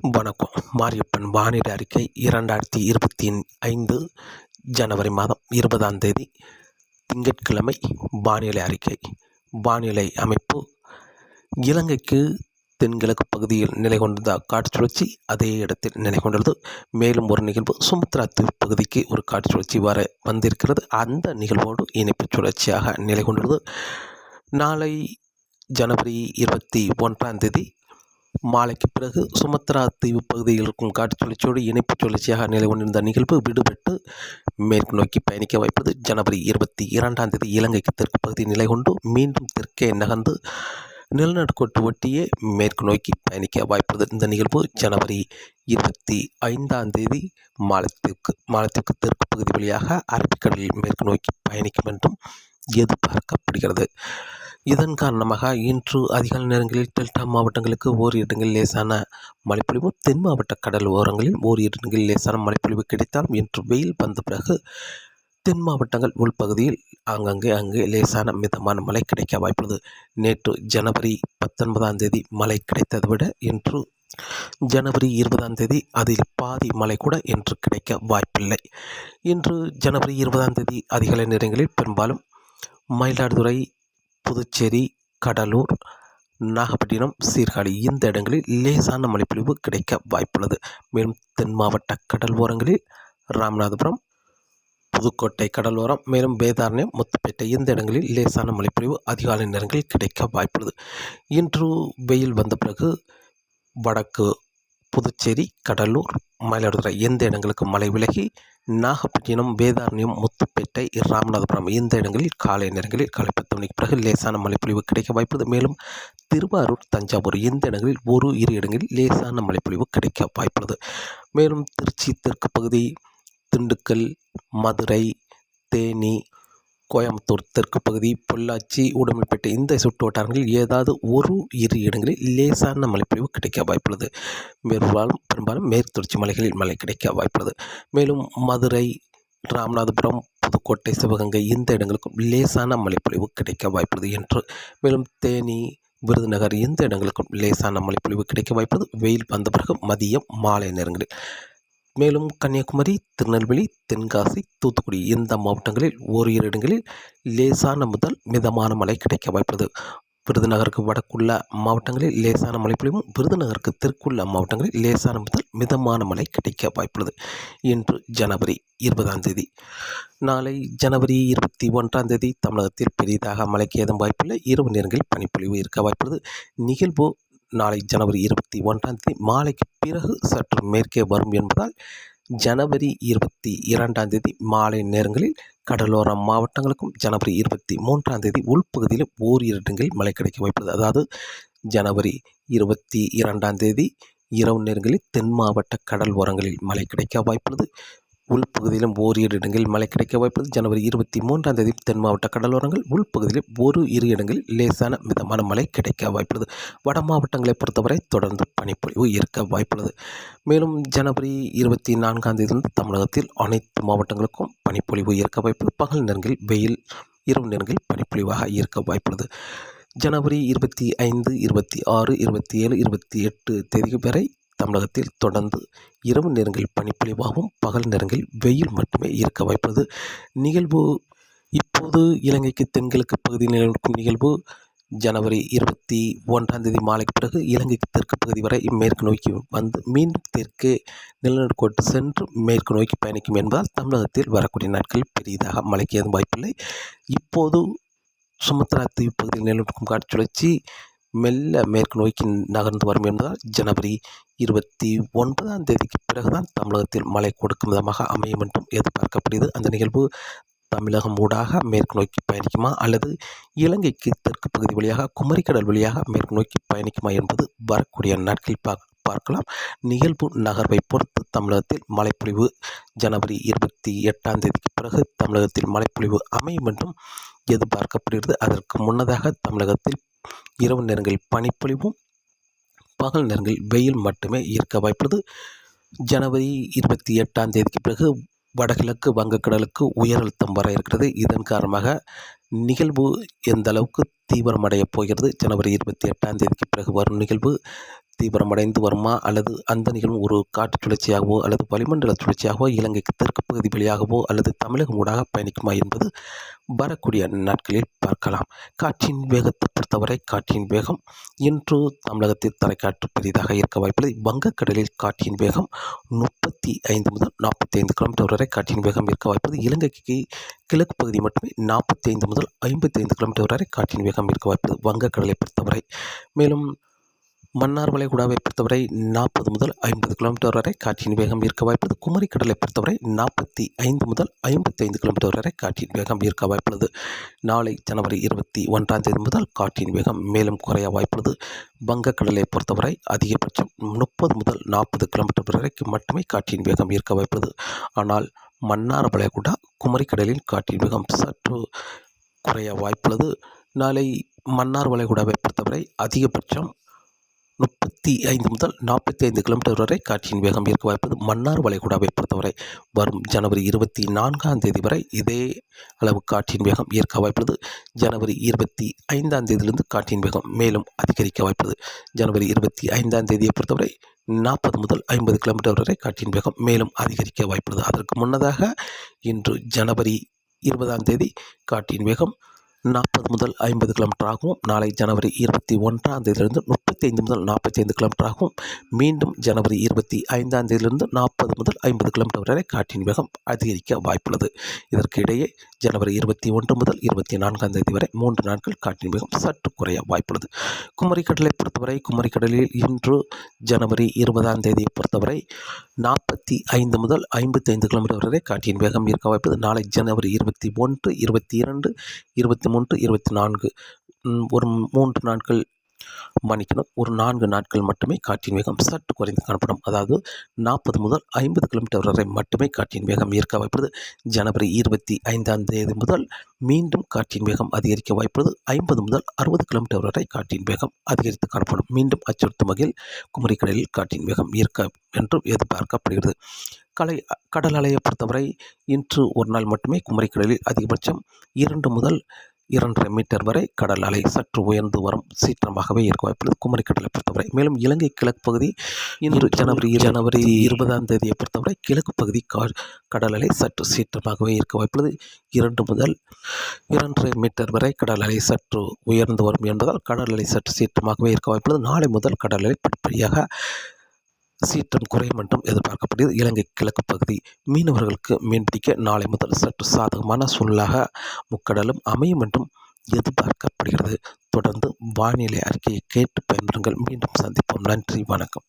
வணக்கம். மாரியப்பன் வானிலை அறிக்கை இரண்டாயிரத்தி இருபத்தி ஐந்து ஜனவரி மாதம் இருபதாம் தேதி திங்கட்கிழமை வானிலை அறிக்கை. வானிலை அமைப்பு இலங்கைக்கு தென்கிழக்கு பகுதியில் நிலை கொண்டிருந்த காற்று சுழற்சி அதே இடத்தில் நிலை கொண்டுள்ளது. மேலும் ஒரு நிகழ்வு சுமத்ரா தீவு பகுதிக்கு ஒரு காற்று சுழற்சி வர வந்திருக்கிறது. அந்த நிகழ்வோடு இணைப்பு சுழற்சியாக நிலை கொண்டுள்ளது. நாளை ஜனவரி இருபத்தி ஒன்றாம் தேதி மாலைக்கு பிறகு சுமத்ரா தீவு பகுதியில் இருக்கும் காற்று சுழற்சியோடு இணைப்பு சுழற்சியாக நிலை கொண்டிருந்த நிகழ்வு விடுபட்டு மேற்கு நோக்கி பயணிக்க வாய்ப்பது ஜனவரி இருபத்தி இரண்டாம் தேதி இலங்கைக்கு தெற்கு பகுதி நிலை கொண்டு மீண்டும் தெற்கே நகர்ந்து நிலநடுக்கோட்டு ஒட்டியே மேற்கு நோக்கி பயணிக்க வாய்ப்பது இந்த நிகழ்வு ஜனவரி இருபத்தி ஐந்தாம் தேதி மாலத்திற்கு மாலத்திற்கு தெற்கு பகுதி வழியாக அரபிக்கடலில் மேற்கு நோக்கி பயணிக்கும் என்றும் எதிர்பார்க்கப்படுகிறது. இதன் காரணமாக இன்று அதிகாலை நேரங்களில் டெல்டா மாவட்டங்களுக்கு ஓர் இடங்களில் லேசான மழைப்பொழிவு தென் மாவட்ட கடல் ஓரங்களில் ஓர் இடங்களில் லேசான மழைப்பொழிவு கிடைத்தாலும் இன்று வெயில் வந்த பிறகு தென் மாவட்டங்கள் உள்பகுதியில் ஆங்காங்கே அங்கே லேசான மிதமான மழை கிடைக்க வாய்ப்புள்ளது. நேற்று ஜனவரி பத்தொன்பதாம் தேதி மழை கிடைத்ததை விட இன்று ஜனவரி இருபதாம் தேதி அதில் பாதி மழை கூட இன்று கிடைக்க வாய்ப்பில்லை. இன்று ஜனவரி இருபதாம் தேதி அதிகாலை நேரங்களில் பெரும்பாலும் மயிலாடுதுறை புதுச்சேரி கடலூர் நாகப்பட்டினம் சீர்காழி இந்த இடங்களில் லேசான மழைப்பொழிவு கிடைக்க வாய்ப்புள்ளது. மேலும் தென் மாவட்ட கடல் ஓரங்களில் ராமநாதபுரம் புதுக்கோட்டை கடலோரம் மேலும் வேதாரண்யம் முத்துப்பேட்டை இந்த இடங்களில் லேசான மழைப்பொழிவு அதிகாலை நேரங்களில் கிடைக்க வாய்ப்புள்ளது. இன்று வெயில் வந்த பிறகு வடக்கு புதுச்சேரி கடலூர் மயிலாடுதுறை எந்த இடங்களுக்கு மழை விலகி? நாகப்பட்டினம் வேதாரண்யம் முத்துப்பேட்டை ராமநாதபுரம் இந்த இடங்களில்? காலை நேரங்களில் காலை பத்து மணிக்கு பிறகு லேசான மழைப்பொழிவு கிடைக்க வாய்ப்புள்ளது. மேலும் திருவாரூர் தஞ்சாவூர் இந்த இடங்களில்? ஒரு இரு இடங்களில் லேசான மழைப்பொழிவு கிடைக்க வாய்ப்புள்ளது. மேலும் திருச்சி தெற்கு பகுதி திண்டுக்கல் மதுரை தேனி கோயம்புத்தூர் தெற்கு பகுதி பொள்ளாச்சி உடுமல்பேட்டை இந்த சுற்று வட்டாரங்களில் ஏதாவது ஒரு இரு இடங்களில் லேசான மழைப்பொழிவு கிடைக்க வாய்ப்புள்ளது. பெரும்பாலும் பெரும்பாலும் மேற்கு தொடர்ச்சி மலைகளில் மழை கிடைக்க வாய்ப்புள்ளது. மேலும் மதுரை ராமநாதபுரம் புதுக்கோட்டை சிவகங்கை இந்த இடங்களுக்கும் லேசான மழைப்பொழிவு கிடைக்க வாய்ப்புள்ளது என்று. மேலும் தேனி விருதுநகர் இந்த இடங்களுக்கும் லேசான மழைப்பொழிவு கிடைக்க வாய்ப்புள்ளது. வெயில் வந்த பிறகு மதியம் மாலை நேரங்களில் மேலும் கன்னியாகுமரி திருநெல்வேலி தென்காசி தூத்துக்குடி இந்த மாவட்டங்களில் ஓரிரு இடங்களில் லேசான முதல் மிதமான மழை கிடைக்க வாய்ப்புள்ளது. விருதுநகருக்கு வடக்குள்ள மாவட்டங்களில் லேசான மழை பொழிவும் விருதுநகருக்கு தெற்குள்ள மாவட்டங்களில் லேசான முதல் மிதமான மழை கிடைக்க வாய்ப்புள்ளது. இன்று ஜனவரி இருபதாம் தேதி. நாளை ஜனவரி இருபத்தி ஒன்றாம் தேதி தமிழகத்தில் பெரிதாக மழைக்கு ஏதும் வாய்ப்பில்லை. இரவு நேரங்களில் பனிப்பொழிவு இருக்க வாய்ப்புள்ளது. நிகழ்வு நாளை ஜனவரி இருபத்தி ஒன்றாம் தேதி மாலைக்கு பிறகு சற்று மேற்கே வரும் என்பதால் ஜனவரி இருபத்தி இரண்டாம் தேதி மாலை நேரங்களில் கடலோர மாவட்டங்களுக்கும் ஜனவரி இருபத்தி மூன்றாம் தேதி உள்பகுதியிலும் ஓரிரு இடங்களில் மழை கிடைக்க வாய்ப்புள்ளது. அதாவது ஜனவரி இருபத்தி இரண்டாம் தேதி இரவு நேரங்களில் தென் மாவட்ட கடல் ஓரங்களில் மழை கிடைக்க வாய்ப்புள்ளது. உள்பகுதியிலும் ஓரிரு இடங்களில் மழை கிடைக்க வாய்ப்புள்ளது. ஜனவரி இருபத்தி மூன்றாம் தேதி தென் மாவட்ட கடலோரங்கள் உள்பகுதியில் ஒரு இரு இடங்களில் லேசான மிதமான மழை கிடைக்க வாய்ப்புள்ளது. வட மாவட்டங்களை பொறுத்தவரை தொடர்ந்து பனிப்பொழிவு இருக்க வாய்ப்புள்ளது. மேலும் ஜனவரி இருபத்தி நான்காம் தேதியிலிருந்து தமிழகத்தில் அனைத்து மாவட்டங்களுக்கும் பனிப்பொழிவு இருக்க வாய்ப்புள்ளது. பகல் நேரங்களில் வெயில் இரவு நேரங்களில் பனிப்பொழிவாக இருக்க வாய்ப்புள்ளது. ஜனவரி இருபத்தி ஐந்து இருபத்தி ஆறு இருபத்தி ஏழு இருபத்தி எட்டு தேதி வரை தமிழகத்தில் தொடர்ந்து இரவு நேரங்களில் பனிப்பொழிவாகவும் பகல் நேரங்களில் வெயில் மட்டுமே இருக்க வாய்ப்புள்ளது. நிகழ்வு இப்போது இலங்கைக்கு தென்கிழக்கு பகுதியில் நிலநடுக்கும் நிகழ்வு ஜனவரி இருபத்தி ஒன்றாம் தேதி மாலைக்கு பிறகு இலங்கைக்கு தெற்கு பகுதி வரை மேற்கு நோக்கி வந்து மீண்டும் தெற்கே நிலநடுக்கோட்டு சென்று மேற்கு நோக்கி பயணிக்கும் என்பதால் தமிழகத்தில் வரக்கூடிய நாட்களில் பெரிதாக மழைக்கு ஏதும் வாய்ப்பில்லை. இப்போது சுமத்ரா தீவு பகுதியில் நிலநடுக்கும் காற்று சுழற்சி மெல்ல மேற்கு நோக்கி நகர்ந்து வரும் என்பதால் ஜனவரி இருபத்தி ஒன்பதாம் தேதிக்கு பிறகுதான் தமிழகத்தில் மழை கொடுக்கும் விதமாக அமையும் என்றும் எதிர்பார்க்கப்படுகிறது. அந்த நிகழ்வு தமிழகம் ஊடாக மேற்கு நோக்கி பயணிக்குமா அல்லது இலங்கைக்கு தெற்கு பகுதி வழியாக குமரிக்கடல் வழியாக மேற்கு நோக்கி பயணிக்குமா என்பது வரக்கூடிய நாட்களில் பார்க்க பார்க்கலாம். நிகழ்வு நகர்வை பொறுத்து தமிழகத்தில் மழைப்பொழிவு ஜனவரி இருபத்தி எட்டாம் தேதிக்கு பிறகு தமிழகத்தில் மழைப்பொழிவு அமையும் என்றும் எதிர்பார்க்கப்படுகிறது. அதற்கு முன்னதாக தமிழகத்தில் இரவு நேரங்களில் பனிப்பொழிவும் பகல் நேரங்களில் வெயில் மட்டுமே இருக்க வாய்ப்புள்ளது. ஜனவரி இருபத்தி எட்டாம் தேதிக்கு பிறகு வடகிழக்கு வங்கக்கடலுக்கு உயர் அழுத்தம் வர இருக்கிறது. இதன் காரணமாக நிகழ்வு எந்த அளவுக்கு தீவிரமடையப் போகிறது? ஜனவரி இருபத்தி எட்டாம் தேதிக்கு பிறகு வரும் நிகழ்வு தீவிரமடைந்து வருமா? அல்லது அந்த நிகழ்வு ஒரு காற்று சுழற்சியாகவோ அல்லது வளிமண்டல சுழற்சியாகவோ இலங்கைக்கு தெற்கு பகுதி வழியாகவோ அல்லது தமிழகம் ஊடாக பயணிக்குமா என்பது வரக்கூடிய நாட்களில் பார்க்கலாம். காற்றின் வேகத்தை பொறுத்தவரை காற்றின் வேகம் இன்று தமிழகத்தில் தரைக்காற்று பெரிதாக இருக்க வாய்ப்புள்ளது வங்கக்கடலில் காற்றின் வேகம் முப்பத்தி ஐந்து முதல் நாற்பத்தி ஐந்து கிலோமீட்டர் வரை காற்றின் வேகம் இருக்க வாய்ப்பது இலங்கைக்கு கிழக்கு பகுதி மட்டுமே நாற்பத்தி ஐந்து முதல் ஐம்பத்தி ஐந்து கிலோமீட்டர் வரை காற்றின் வேகம் இருக்க வாய்ப்பது வங்கக்கடலை பொறுத்தவரை. மேலும் மன்னார் வளைகுடாவை பொறுத்தவரை நாற்பது முதல் ஐம்பது கிலோமீட்டர் வரை காற்றின் வேகம் இருக்க வாய்ப்புள்ளது. குமரி கடலை பொறுத்தவரை நாற்பத்தி ஐந்து முதல் ஐம்பத்தி ஐந்து கிலோமீட்டர் வரை காற்றின் வேகம் இருக்க வாய்ப்புள்ளது. நாளை ஜனவரி இருபத்தி ஒன்றாம் தேதி முதல் காற்றின் வேகம் மேலும் குறைய வாய்ப்புள்ளது. வங்கக்கடலை பொறுத்தவரை அதிகபட்சம் முப்பது முதல் நாற்பது கிலோமீட்டர் வரைக்கும் மட்டுமே காற்றின் வேகம் இருக்க வாய்ப்புள்ளது. ஆனால் மன்னார் வளைகுடா குமரி கடலில் காற்றின் வேகம் சற்று குறைய வாய்ப்புள்ளது. நாளை மன்னார் வளைகுடாவை பொறுத்தவரை அதிகபட்சம் முப்பத்தி ஐந்து முதல் நாற்பத்தி ஐந்து கிலோமீட்டர் வரை காற்றின் வேகம் இருக்க வாய்ப்பது மன்னார் வளைகுடாவை பொறுத்தவரை வரும் ஜனவரி இருபத்தி நான்காம் தேதி வரை இதே அளவு காற்றின் வேகம் ஏற்க வாய்ப்புள்ளது ஜனவரி இருபத்தி ஐந்தாம் தேதியிலிருந்து காற்றின் வேகம் மேலும் அதிகரிக்க வாய்ப்புள்ளது ஜனவரி இருபத்தி ஐந்தாம் தேதியை பொறுத்தவரை நாற்பது முதல் ஐம்பது கிலோமீட்டர் வரை காற்றின் வேகம் மேலும் அதிகரிக்க வாய்ப்புள்ளது அதற்கு முன்னதாக இன்று ஜனவரி இருபதாம் தேதி காற்றின் வேகம் நாற்பது முதல் ஐம்பது கிலோமீட்டர் ஆகவும் நாளை ஜனவரி இருபத்தி ஒன்றாம் தேதியிலிருந்து முப்பது முப்பத்தி ஐந்து முதல் நாற்பத்தைந்து கிலோமீட்டர் ஆகும். மீண்டும் ஜனவரி இருபத்தி ஐந்தாம் தேதியிலிருந்து நாற்பது முதல் ஐம்பது கிலோமீட்டர் வரை காற்றின் வேகம் அதிகரிக்க வாய்ப்புள்ளது. இதற்கு இடையே ஜனவரி இருபத்தி ஒன்று முதல் இருபத்தி நான்காம் தேதி வரை மூன்று நாட்கள் காற்றின் வேகம் சற்று குறைய வாய்ப்புள்ளது. குமரிக்கடலை பொறுத்தவரை குமரிக்கடலில் இன்று ஜனவரி இருபதாம் தேதியை பொறுத்தவரை நாற்பத்தி ஐந்து முதல் ஐம்பத்தைந்து கிலோமீட்டர் வரை காற்றின் வேகம் இருக்க வாய்ப்பது நாளை ஜனவரி இருபத்தி ஒன்று இருபத்தி இரண்டு இருபத்தி மூன்று இருபத்தி நான்கு ஒரு மூன்று நாட்கள் மன்னிக்கணும். ஒரு நான்கு நாட்கள் மட்டுமே காற்றின் வேகம் சற்று குறைந்து காணப்படும். அதாவது நாற்பது முதல் ஐம்பது கிலோமீட்டர் வரை மட்டுமே காற்றின் வேகம் இருக்க வாய்ப்புள்ளது. ஜனவரி இருபத்தி ஐந்தாம் தேதி முதல் மீண்டும் காற்றின் வேகம் அதிகரிக்க வாய்ப்புள்ளது. ஐம்பது முதல் அறுபது கிலோமீட்டர் வரை காற்றின் வேகம் அதிகரித்து காணப்படும். மீண்டும் அச்சுறுத்தும் வகையில் குமரிக்கடலில் காற்றின் வேகம் இருக்க என்றும் எதிர்பார்க்கப்படுகிறது. கலை கடல் அலையை பொறுத்தவரை இன்று ஒரு நாள் மட்டுமே குமரிக்கடலில் அதிகபட்சம் இரண்டு முதல் இரண்டரை மீட்டர் வரை கடல் அலை சற்று உயர்ந்து வரும் சீற்றமாகவே இருக்க வாய்ப்புள்ளது குமரி கடலை பொறுத்தவரை மேலும் இலங்கை கிழக்கு பகுதி இன்று ஜனவரி ஜனவரி இருபதாம் தேதியை பொறுத்தவரை கிழக்கு பகுதி கடல் அலை சற்று சீற்றமாகவே இருக்க வாய்ப்புள்ளது இரண்டு முதல் இரண்டரை மீட்டர் வரை கடல் அலை சற்று உயர்ந்து வரும் என்பதால் கடல் அலை சற்று சீற்றமாகவே இருக்க வாய்ப்புள்ளது நாளை முதல் கடல் அலை படிப்படியாக சீற்றம் குறையும் என்றும் எதிர்பார்க்கப்படுகிறது. இலங்கை கிழக்கு பகுதி மீனவர்களுக்கு மீன்பிடிக்க நாளை முதல் சற்று சாதகமான சூழலாக முக்கடலும் அமையும் என்றும் எதிர்பார்க்கப்படுகிறது. தொடர்ந்து வானிலை அறிக்கையை கேட்டு பயன்பெறுங்கள். மீண்டும் சந்திப்போம். நன்றி. வணக்கம்.